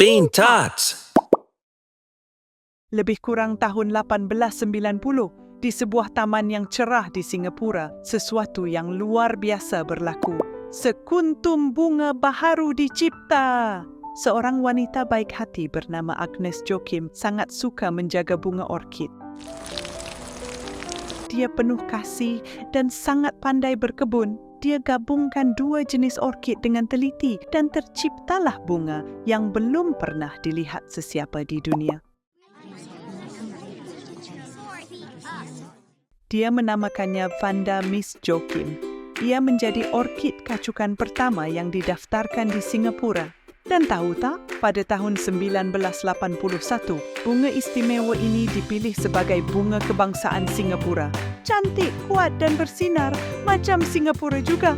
Bean Tots. lebih kurang tahun 1890 di sebuah taman yang cerah di Singapura, sesuatu yang luar biasa berlaku. Sekuntum bunga baharu dicipta. Seorang wanita baik hati bernama Agnes Joachim sangat suka menjaga bunga orkid. Dia penuh kasih dan sangat pandai berkebun. Dia gabungkan dua jenis orkid dengan teliti dan terciptalah bunga yang belum pernah dilihat sesiapa di dunia. Dia menamakannya Vanda Miss Joachim. Ia menjadi orkid kacukan pertama yang didaftarkan di Singapura. Dan tahu tak, pada tahun 1981, bunga istimewa ini dipilih sebagai bunga kebangsaan Singapura. Cantik, kuat dan bersinar, macam Singapura juga.